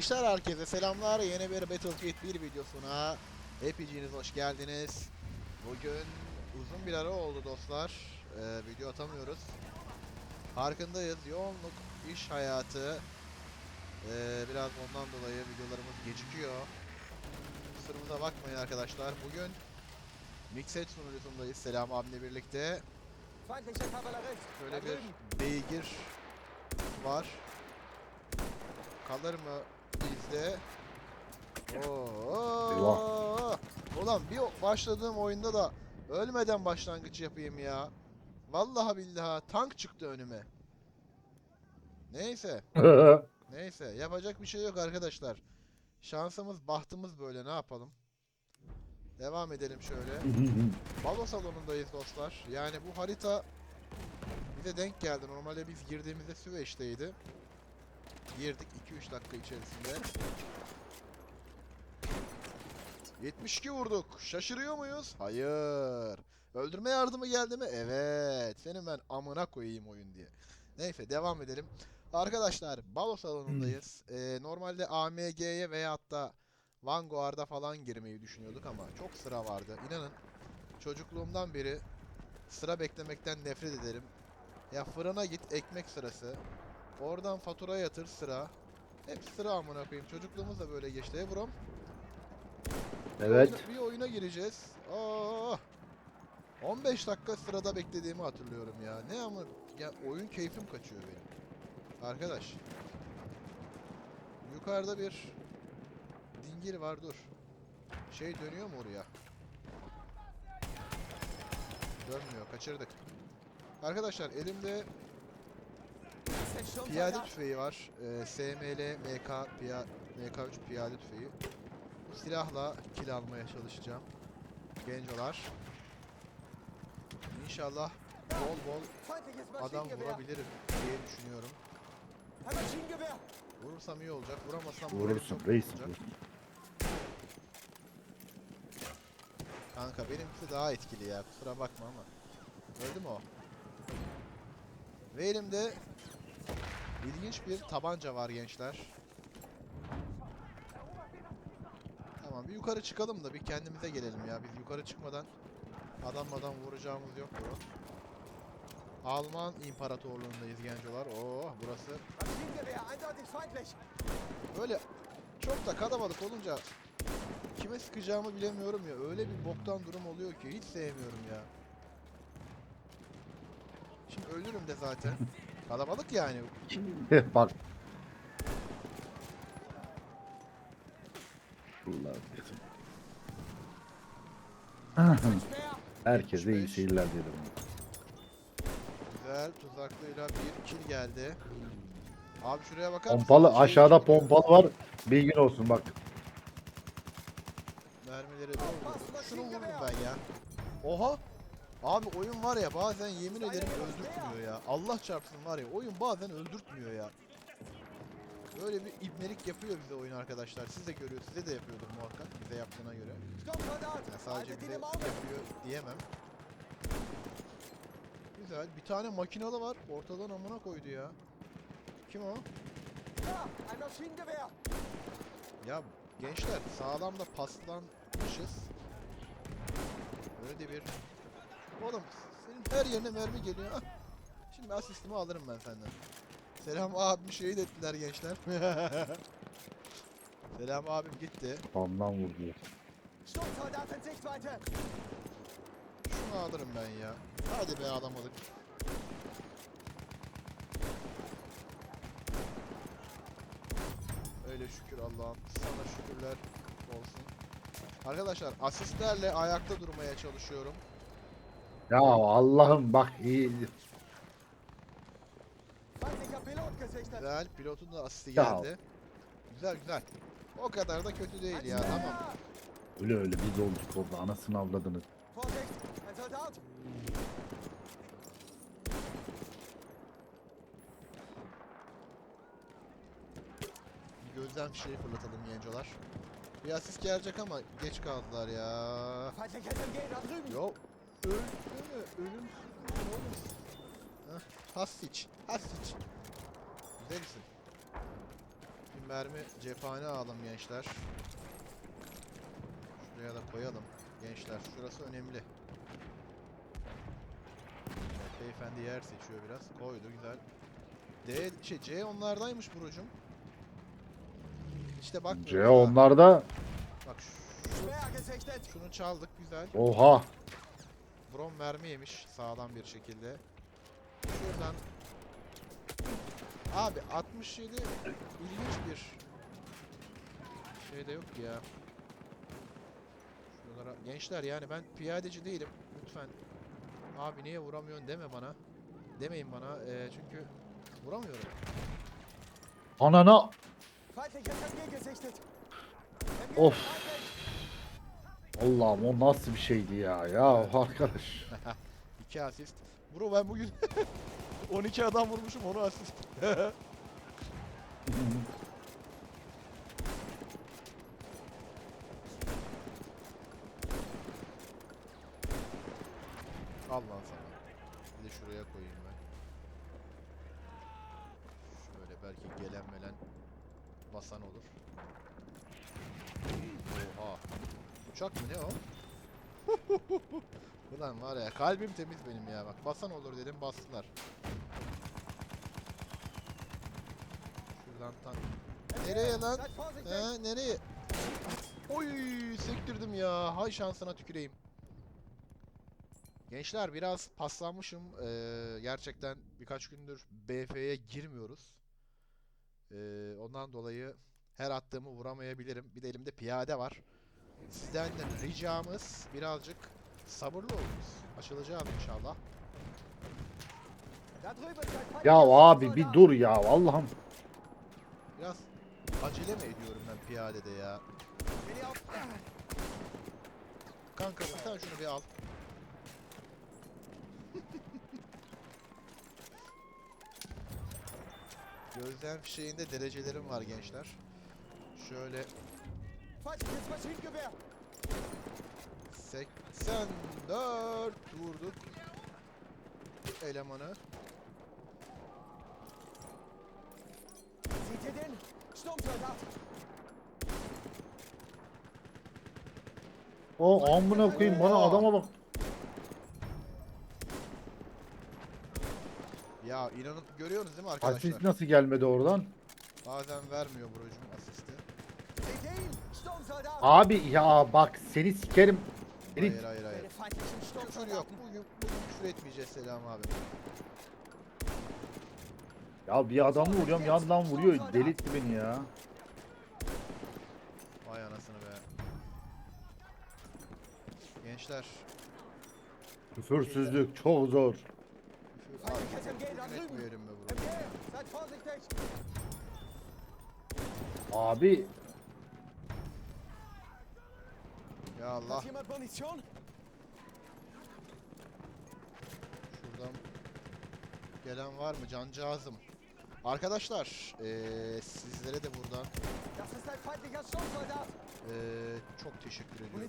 Gençler herkese selamlar. Yeni bir Battlefield 1 videosuna hepiniz hoş geldiniz. Bugün uzun bir ara oldu dostlar. Ee, video atamıyoruz. Farkındayız. Yoğunluk, iş hayatı. Ee, biraz ondan dolayı videolarımız gecikiyor. Kusurumuza bakmayın arkadaşlar. Bugün Mixed sunucusundayız. Selam abimle birlikte. Şöyle bir beygir var. Kalır mı bizde? Oo. Ulan bir başladığım oyunda da ölmeden başlangıç yapayım ya. Vallahi billahi tank çıktı önüme. Neyse, neyse yapacak bir şey yok arkadaşlar. Şansımız, bahtımız böyle ne yapalım? Devam edelim şöyle. Balo salonundayız dostlar. Yani bu harita bize denk geldi. Normalde biz girdiğimizde Süveyş'teydi. Girdik 2-3 dakika içerisinde. 72 vurduk. Şaşırıyor muyuz? Hayır. Öldürme yardımı geldi mi? Evet. Senin ben amına koyayım oyun diye. Neyse devam edelim. Arkadaşlar balo salonundayız. Ee, normalde AMG'ye veya hatta Vanguard'a falan girmeyi düşünüyorduk ama çok sıra vardı. İnanın çocukluğumdan beri sıra beklemekten nefret ederim. Ya fırına git ekmek sırası. Oradan fatura yatır sıra. Hep sıra amına koyayım. Çocukluğumuz da böyle geçti. Bir Evet. Bir oyuna gireceğiz. Aa! 15 dakika sırada beklediğimi hatırlıyorum ya. Ne ama ya oyun keyfim kaçıyor benim. Arkadaş. Yukarıda bir dingil var dur. Şey dönüyor mu oraya? Dönmüyor. Kaçırdık. Arkadaşlar elimde Piyade tüfeği var. Ee, SML MK piya, MK3 piyade tüfeği. Bu silahla kill almaya çalışacağım. Gencolar. İnşallah bol bol adam vurabilirim diye düşünüyorum. Vurursam iyi olacak. Vuramazsam Vurursun moralim reis. bozuk olacak. Kanka benimkisi daha etkili ya. Kusura bakma ama. Öldü mü o? Ve elimde ilginç bir tabanca var gençler. Tamam bir yukarı çıkalım da bir kendimize gelelim ya. Biz yukarı çıkmadan adam adam vuracağımız yok bro. Alman İmparatorluğundayız gencolar. Oo burası. Böyle çok da kalabalık olunca kime sıkacağımı bilemiyorum ya. Öyle bir boktan durum oluyor ki hiç sevmiyorum ya. Şimdi ölürüm de zaten. Kalabalık yani. Bak. Herkese iyi 75. seyirler dilerim. Güzel tuzaklıyla bir kill geldi. Abi şuraya bakar mısın? Pompalı Şey aşağıda pompalı var. Bilgin olsun bak. Mermileri doldu. Şunu vurdum ben ya. Oha! Abi oyun var ya bazen yemin ederim öldürtmüyor ya. Allah çarpsın var ya oyun bazen öldürtmüyor ya. Böyle bir ibnelik yapıyor bize oyun arkadaşlar. Siz de görüyor, size de yapıyordur muhakkak bize yaptığına göre. Sturmsoldat. Ya sadece bize yapıyor diyemem. Güzel. Bir tane makinalı var. Ortadan amına koydu ya. Kim o? Ya gençler sağlam da paslanmışız. Böyle de bir... Oğlum senin her yerine mermi geliyor. Şimdi asistimi alırım ben senden. Selam abim şehit ettiler gençler. Selam abim gitti. Tamdan vurdu. Sturmsoldat in Sichtweite. Şunu alırım ben ya. Hadi be alamadık. Öyle şükür Allah'ım. Sana şükürler olsun. Arkadaşlar asistlerle ayakta durmaya çalışıyorum. Ya Allah'ım bak iyi. Güzel. Pilotun da asisti Ya. geldi. Güzel güzel. O kadar da kötü değil ya tamam. Öyle öyle biz olduk orada anasını avladınız. Gözden fişeği fırlatalım gencolar. Bir asist gelecek ama geç kaldılar ya. Feindlicher Yo. Ölsene. Ölümsüz oğlum. Heh. Hasiç. Şimdi mermi cephane alalım gençler. Şuraya da koyalım gençler. Şurası önemli. Beyefendi yer seçiyor biraz. Koydu güzel. D şey C onlardaymış Burucum. İşte bak. C onlarda Bak şu- şunu çaldık güzel. oha. Brom mermi yemiş sağlam bir şekilde. Şuradan Abi 67 ilginç bir şey de yok ya. Şuralara gençler yani ben piyadeci değilim lütfen. Abi niye vuramıyorsun deme bana. Demeyin bana eee, çünkü vuramıyorum. Anana. Of. Allah'ım o nasıl bir şeydi ya. Ya arkadaş. 2 asist. Bro ben bugün 12 adam vurmuşum onu asist. Al lan sana. Bir de şuraya koyayım ben. Şöyle belki gelen melen basan olur. Oha. Uçak mı ne o? Ulan var ya kalbim temiz benim ya bak basan olur dedim bastılar. Şuradan tan. Nereye lan? He nereye? Oy sektirdim ya. Hay şansına tüküreyim. Gençler biraz paslanmışım. Ee, gerçekten birkaç gündür BF'ye girmiyoruz. Ee, ondan dolayı her attığımı vuramayabilirim. Bir de elimde piyade var. Sizden de ricamız birazcık sabırlı olunuz. Açılacağız inşallah. Ya abi bir dur ya Allah'ım. Biraz acele mi ediyorum ben piyadede ya? Kanka sen şunu bir al. Gözlem fişeğinde derecelerim var gençler. Şöyle. 84 vurduk. Elemanı. Seht ihr den? Sturmsoldat. O amına koyayım bana adama bak. Ya inanın görüyorsunuz değil mi arkadaşlar? Asist nasıl gelmedi oradan? Bazen vermiyor Buracım asisti. Seht ihr ihn? Sturmsoldat. Abi ya bak seni sikerim. Seni Hayır hayır hayır. Küfür yok. Bugün, bugün küfür etmeyeceğiz Selam abi. Ya bir adamı vuruyorum yandan vuruyor. Delirtti beni ya. Vay anasını be. Gençler. Küfürsüzlük çok zor. Küfür, Abi, küfür etmeyelim be bro. Abi Ya Allah. Şuradan gelen var mı cancağızım? Arkadaşlar eee, sizlere de buradan eee, çok teşekkür ediyorum.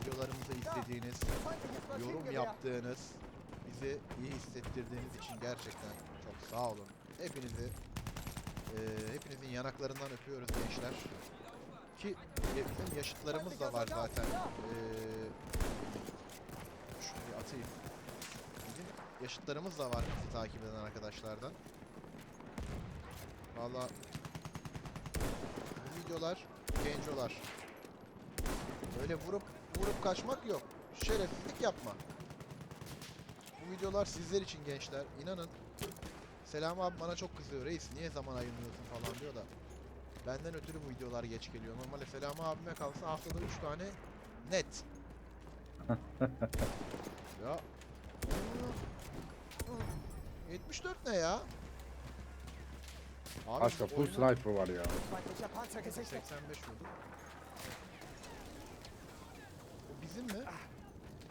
Videolarımızı izlediğiniz, yorum yaptığınız, bizi iyi hissettirdiğiniz için gerçekten çok sağ olun. Hepinizi eee, hepinizin yanaklarından öpüyoruz gençler. Ki e, bizim yaşıtlarımız da var zaten. Eee şunu atayım. Bizim yaşıtlarımız da var bizi takip eden arkadaşlardan. Valla bu videolar gencolar. Öyle vurup vurup kaçmak yok. Şerefsizlik yapma. Bu videolar sizler için gençler. İnanın. Selam abi bana çok kızıyor. Reis niye zaman ayırmıyorsun falan diyor da. Benden ötürü bu videolar geç geliyor. Normalde Selam abime kalsa haftada 3 tane net. ya. 74 ne ya? Abi başka biz full sniper var ya. Feindlicher Panzer gesichtet. 85 vurduk. O bizim mi?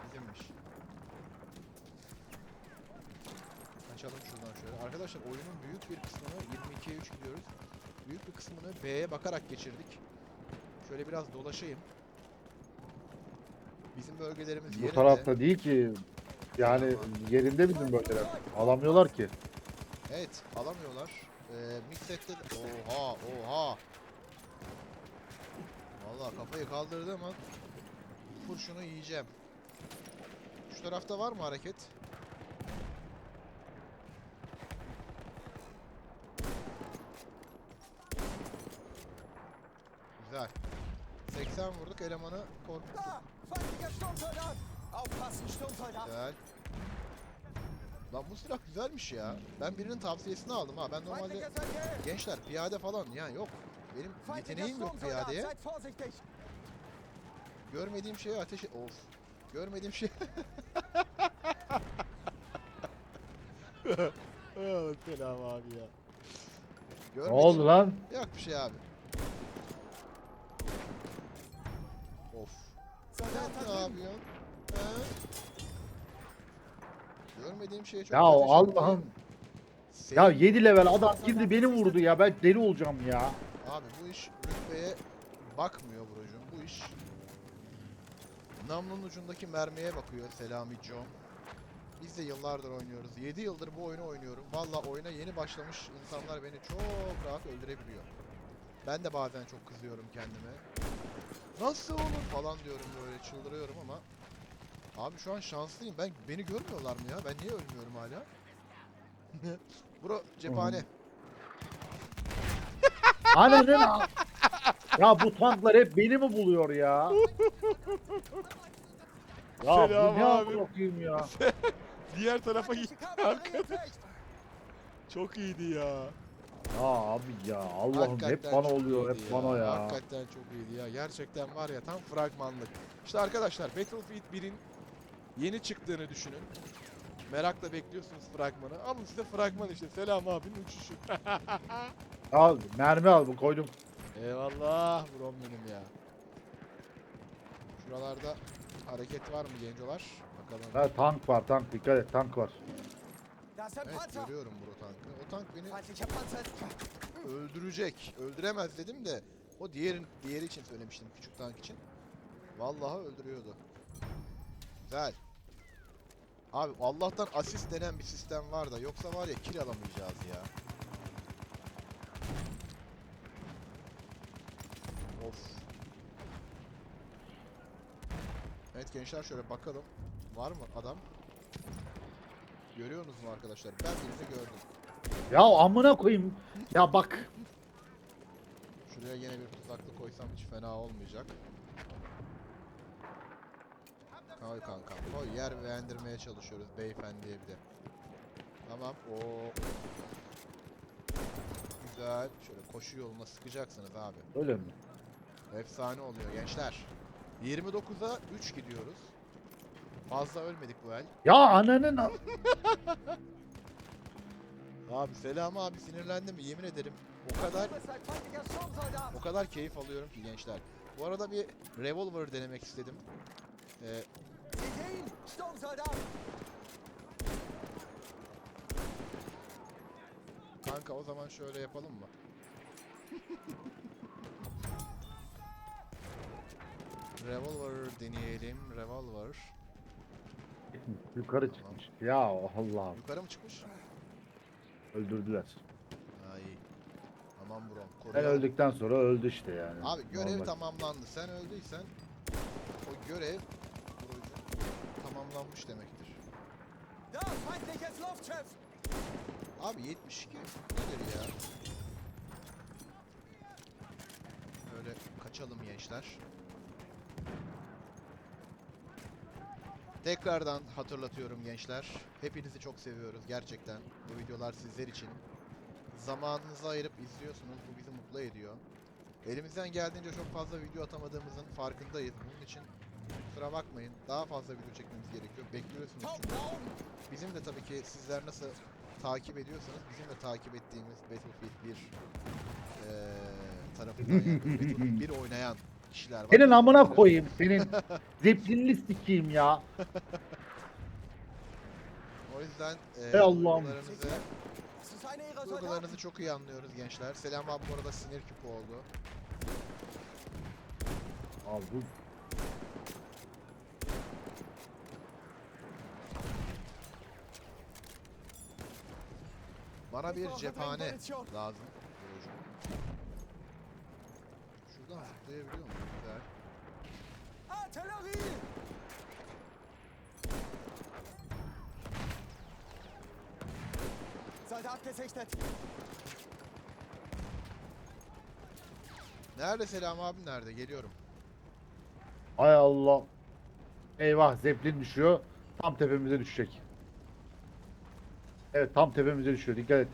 Bizimmiş. Açalım şuradan şöyle. Arkadaşlar oyunun büyük bir kısmını 22'ye 3 gidiyoruz. Büyük bir kısmını B'ye bakarak geçirdik. Şöyle biraz dolaşayım. Bizim bölgelerimiz Bu yerinde. tarafta değil ki. Yani yerinde bizim bölgeler. Alamıyorlar ki. Evet, alamıyorlar. Ee, Miksette de... Oha oha. Vallahi kafayı kaldırdı ama kurşunu yiyeceğim. Şu tarafta var mı hareket? Güzel. 80 vurduk elemanı! Feindlicher Sturmsoldat! Aufpassen, Sturmsoldat! Güzel. Lan bu silah güzelmiş ya. Ben birinin tavsiyesini aldım ha. Ben normalde gençler piyade falan yani yok. Benim yeteneğim yok piyadeye. Görmediğim şeye ateş Of. Görmediğim şey... Selam abi ya. Ne Görmediğim... oldu lan? Yok bir şey abi. Of. Soldat Sen ne yapıyorsun? Görmediğim şeye çok Ya ateş ettim. Allah'ım. Senin- Ya 7 level adam şimdi beni vurdu ya. Ben deli olacağım ya. Abi bu iş rütbeye bakmıyor brocum. Bu iş namlunun ucundaki mermiye bakıyor Selami John. Biz de yıllardır oynuyoruz. 7 yıldır bu oyunu oynuyorum. Valla oyuna yeni başlamış insanlar beni çok rahat öldürebiliyor. Ben de bazen çok kızıyorum kendime. Nasıl olur falan diyorum böyle çıldırıyorum ama Abi şu an şanslıyım. Ben beni görmüyorlar mı ya? Ben niye ölmüyorum hala? Bro cephane. Ananın a- Ya bu tanklar hep beni mi buluyor ya? Ya Selam bu ne abi. yapayım ya? Diğer tarafa Kavallerie entdeckt! Çok iyiydi ya. Ya abi ya Allah'ım hep bana çok oluyor iyiydi hep bana ya. Hakikaten çok iyiydi ya. Gerçekten var ya tam fragmanlık. İşte arkadaşlar Battlefield 1'in yeni çıktığını düşünün. Merakla bekliyorsunuz fragmanı. Alın size fragman işte. Selam abinin uçuşu. Al mermi al bu koydum. Eyvallah brom benim ya. Şuralarda hareket var mı gencolar? Bakalım. Ha tank var tank dikkat et tank var. Evet görüyorum bro tankı. O tank beni öldürecek. Öldüremez dedim de o diğerin diğeri için söylemiştim küçük tank için. Vallahi öldürüyordu. Güzel. Abi Allah'tan asist denen bir sistem var da yoksa var ya kill alamayacağız ya. Of. Evet gençler şöyle bakalım. Var mı adam? Görüyorsunuz mu arkadaşlar? Ben birini gördüm. Ya amına koyayım. Ya bak. Şuraya yine bir tuzaklı koysam hiç fena olmayacak. Koy kankam koy yer beğendirmeye çalışıyoruz beyefendiye bir de. Tamam o Güzel. Şöyle koşu yoluna sıkacaksınız abi. Öyle mi? Efsane oluyor gençler. 29'a 3 gidiyoruz. Fazla ölmedik bu el. Ya ananın Abi selam abi sinirlendim mi? Yemin ederim o kadar! O kadar keyif alıyorum ki gençler. Bu arada bir revolver denemek istedim. Ee, kanka o zaman şöyle yapalım mı? revolver deneyelim. Revolver. yukarı çıkmış. Ya Allah'ım Yukarı mı çıkmış? Öldürdüler. Ha iyi. Tamam bro. Ben koruyalım. öldükten sonra öldü işte yani. Abi görev Normal. tamamlandı. Sen öldüysen o görev tamamlanmış demektir. Da! Feindliches Luftschiff! Abi 72 nedir ya? Böyle kaçalım gençler. Tekrardan hatırlatıyorum gençler. Hepinizi çok seviyoruz gerçekten. Bu videolar sizler için. Zamanınızı ayırıp izliyorsunuz. Bu bizi mutlu ediyor. Elimizden geldiğince çok fazla video atamadığımızın farkındayız. Bunun için kusura bakmayın. Daha fazla video çekmemiz gerekiyor. Bekliyorsunuz çünkü. Bizim de tabii ki sizler nasıl takip ediyorsanız bizim de takip ettiğimiz Battlefield 1 eee tarafından yani Battlefield 1 oynayan kişiler var. Senin amına koyayım senin. Zeplinli sikeyim ya. O yüzden eee Ey Allah'ım. duygularınızı, çok iyi anlıyoruz gençler. Selam abi bu arada sinir küpü oldu. Al bu. Bana bir cephane lazım. Zıplayabiliyor muyum? Güzel. Artillerie! Soldat gesichtet! Nerede Selam abim nerede? Geliyorum. Hay Allah. Eyvah zeplin düşüyor. Tam tepemize düşecek. Evet tam tepemize düşüyor. Dikkat et.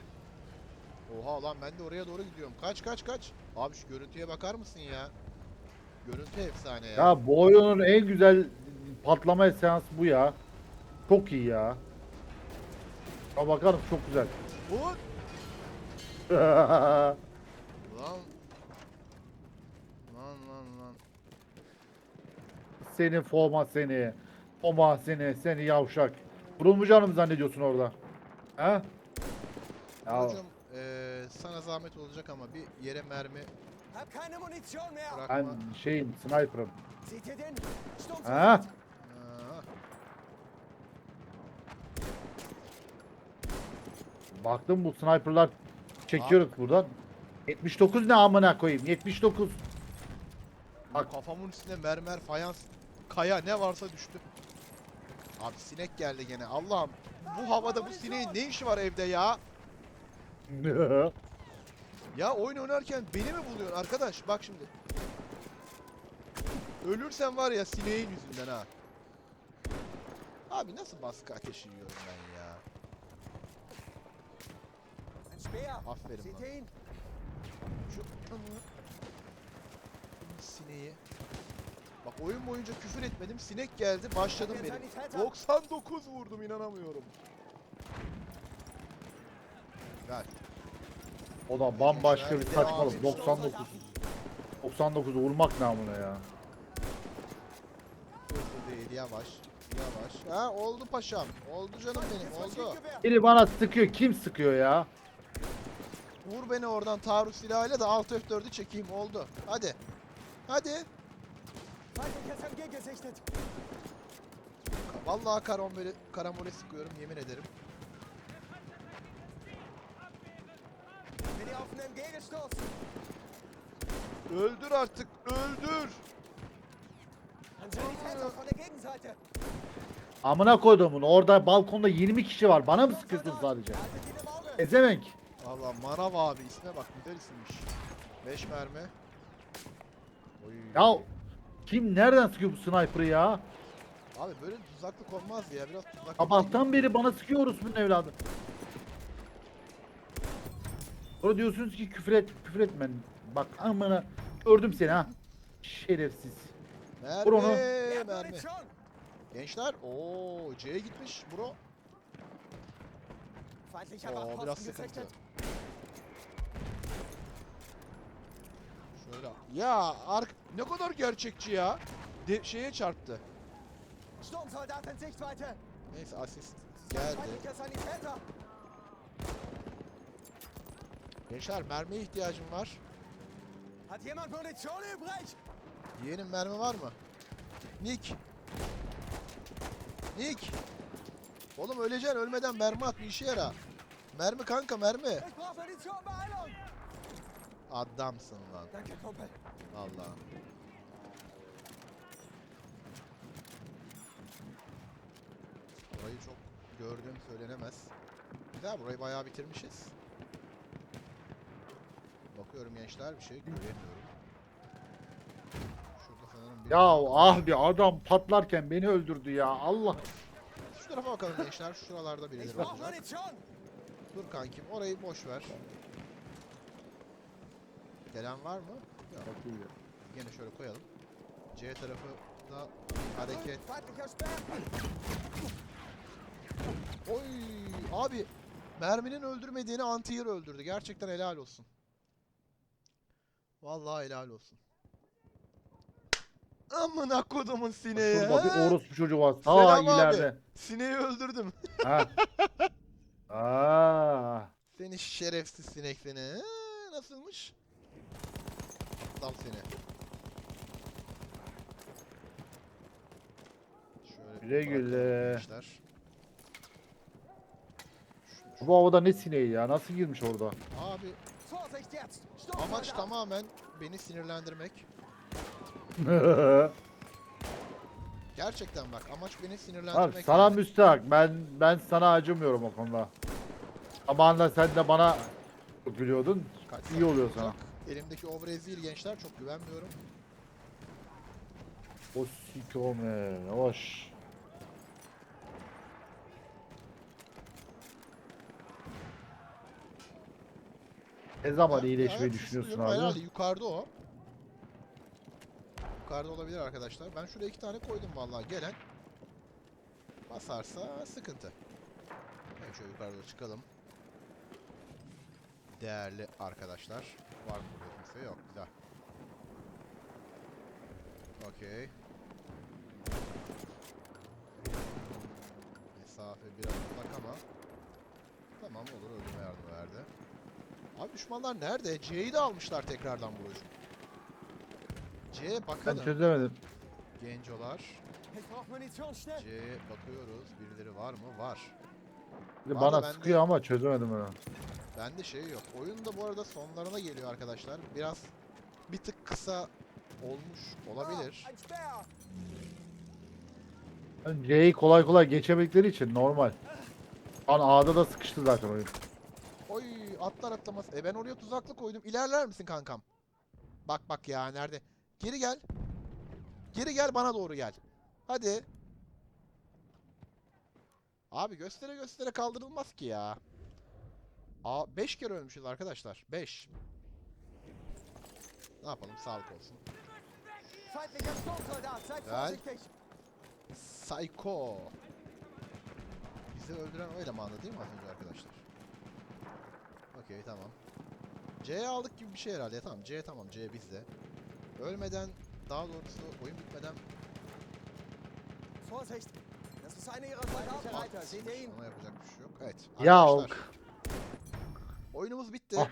Oha lan ben de oraya doğru gidiyorum. Kaç kaç kaç. Abi şu görüntüye bakar mısın ya? Görüntü efsane ya. Ya bu oyunun en güzel patlama seansı bu ya. Çok iyi ya. Ya bakarım çok güzel. Vur. Lan. Lan lan lan. seni forma seni. Foma seni. Seni yavşak. Vurulmayacağını mı zannediyorsun orada? He? Ya Hocam eee, sana zahmet olacak ama bir yere mermi Hab keine Munition mehr! bırakma. ben şeyim sniper'ım. Seht ihr den? Ha? Aa, Baktım bu sniper'lar çekiyoruz buradan. 79 ne amına koyayım? 79. Bak kafamın üstüne mermer, fayans, kaya ne varsa düştü. Abi sinek geldi gene. Allah'ım bu havada bu sineğin ne işi var evde ya? Ya oyun oynarken beni mi buluyorsun arkadaş? Bak şimdi. Ölürsen var ya sineğin yüzünden ha. Abi nasıl baskı ateşi yiyorum ben ya? Aferin lan. Şu sineği. Bak oyun boyunca küfür etmedim. Sinek geldi. Başladım benim. einen Täter! 99 vurdum inanamıyorum. Ver. O da bambaşka bir et. 99. 99'u vurmak namına ya. Hızlı değil yavaş. Yavaş. Ha oldu paşam. Oldu canım benim oldu. Biri bana sıkıyor. Kim sıkıyor ya? Vur beni oradan taarruz silahıyla da alt F4'ü çekeyim oldu. Hadi. Hadi. Vallahi karambole, karambole sıkıyorum yemin ederim. Öldür artık öldür. Amına koyduğumun orada balkonda 20 kişi var. Bana mı sıkıyorsun sadece? Ezemek. Allah Manav abi isme bak güzel isimmiş. 5 mermi. Oy. Ya kim nereden sıkıyor bu sniper'ı ya? Abi böyle tuzaklık olmaz ya biraz tuzaklık. Sabahtan beri bana sıkıyoruz bunun evladı. Sonra diyorsunuz ki küfür et, küfür etmen. Bak amına gördüm seni ha. Şerefsiz. Mermi, Vur onu. Mermi. Gençler, ooo C'ye gitmiş bro. Oo biraz sıkıntı. Şöyle. Ya ark ne kadar gerçekçi ya. De şeye çarptı. Neyse asist geldi. Gençler mermiye ihtiyacım var. Hat jemand Munition übrig? Yeğenim mermi var mı? Nick. Nick. Oğlum öleceksin ölmeden mermi at bir işe yara. Mermi kanka mermi. Adamsın lan. Vallahi. Burayı çok gördüğüm söylenemez. Güzel burayı bayağı bitirmişiz. Bakıyorum gençler bir şey göremiyorum. Şurada sanırım bir... Ya ah bir adam patlarken beni öldürdü ya Allah. Şu tarafa bakalım gençler. Şuralarda birileri olacak. Dur kankim orayı boş ver. Gelen var mı? Yok. Yine şöyle koyalım. C tarafı da hareket. Oy abi merminin öldürmediğini anti öldürdü. Gerçekten helal olsun. Vallahi helal olsun. Amına kodumun sineği. Şurada bir ha? orospu çocuğu var. Selam Ta abi. ileride. Sineği öldürdüm. Ha. Aa. Seni şerefsiz sinek seni. Ha, nasılmış? Aptal seni. Şöyle Güle güle. gençler. Bu havada ne sineği ya? Nasıl girmiş orada? Abi! Amaç tamamen beni sinirlendirmek. Gerçekten bak amaç beni Abi sinirlendirmek. sana yani. müstahak. Ben ben sana acımıyorum o konuda. Zamanında sen de bana gülüyordun. Kaç iyi oluyor sana. Elimdeki Obrezil gençler çok güvenmiyorum. O sikome. Hoş. Ne zaman Ben- iyileşmeyi düşünüyorsun duyuyorum. Herhalde abi? yukarıda o. Yukarıda olabilir arkadaşlar. Ben şuraya iki tane koydum vallahi gelen. Basarsa sıkıntı. Evet şöyle yukarıda çıkalım. Değerli arkadaşlar. Var mı burada kimse? Yok. Güzel. Okey. Mesafe biraz uzak ama Tamam olur öldürme yardımı verdi. Abi düşmanlar nerede? C'yi de almışlar tekrardan Burucuğum. C'ye Ben bakalım. çözemedim. Gencolar. C'ye bakıyoruz. Birileri var mı? Var. Valla Bana ben de- sıkıyor ama çözemedim onu. Bende şey yok. Oyun da bu arada sonlarına geliyor arkadaşlar. Biraz bir tık kısa olmuş olabilir. Yani C'yi kolay kolay geçemedikleri için normal. Lan A'da da sıkıştı zaten oyun. Atlar atlamaz. E ben oraya tuzaklı koydum. İlerler misin kankam? Bak bak ya nerede? Geri gel. Geri gel bana doğru gel. Hadi. Abi göstere göstere kaldırılmaz ki ya. Aa 5 kere ölmüşüz arkadaşlar. 5. Ne yapalım sağlık olsun. Vorsichtig! Psycho. Bizi öldüren o elemandı değil mi az önce arkadaşlar? Okey tamam. C aldık gibi bir şey herhalde. Tamam C tamam C bizde. Ölmeden daha doğrusu oyun bitmeden Vorsicht! Das ist einer ihrer Soldaten! Atmışsın. seht ihr ihn? Ona yapacak bir şey yok. Evet. Ya ok. Oyunumuz bitti. Ah.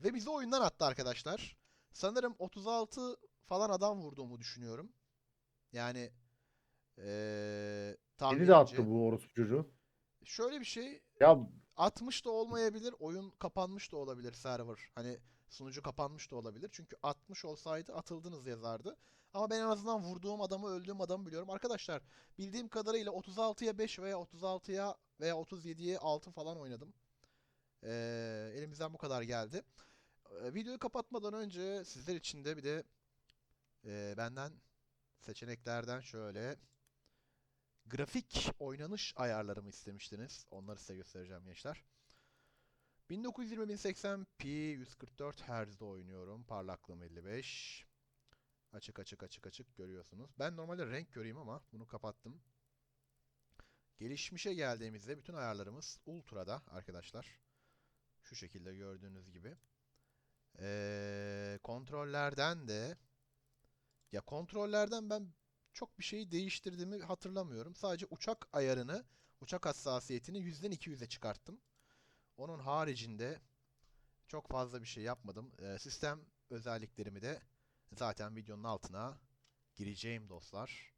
Ve bizi oyundan attı arkadaşlar. Sanırım 36 falan adam vurduğumu düşünüyorum. Yani eee Beni de attı bu orospu çocuğu. Şöyle bir şey Ya 60 da olmayabilir. Oyun kapanmış da olabilir server. Hani sunucu kapanmış da olabilir. Çünkü 60 olsaydı atıldınız yazardı. Ama ben en azından vurduğum adamı, öldüğüm adamı biliyorum. Arkadaşlar bildiğim kadarıyla 36'ya 5 veya 36'ya veya 37'ye 6 falan oynadım. Ee, elimizden bu kadar geldi. Ee, videoyu kapatmadan önce sizler için de bir de e, benden seçeneklerden şöyle grafik oynanış ayarlarımı istemiştiniz. Onları size göstereceğim gençler. 1920-1080p 144 Hz'de oynuyorum. Parlaklığım 55. Açık açık açık açık görüyorsunuz. Ben normalde renk göreyim ama bunu kapattım. Gelişmişe geldiğimizde bütün ayarlarımız Ultra'da arkadaşlar. Şu şekilde gördüğünüz gibi. Ee, kontrollerden de ya kontrollerden ben çok bir şeyi değiştirdiğimi hatırlamıyorum. Sadece uçak ayarını, uçak hassasiyetini 100'den 200'e çıkarttım. Onun haricinde çok fazla bir şey yapmadım. Ee, sistem özelliklerimi de zaten videonun altına gireceğim dostlar.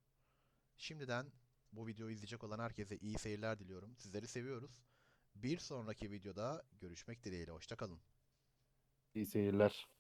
Şimdiden bu videoyu izleyecek olan herkese iyi seyirler diliyorum. Sizleri seviyoruz. Bir sonraki videoda görüşmek dileğiyle. Hoşçakalın. iyi seyirler.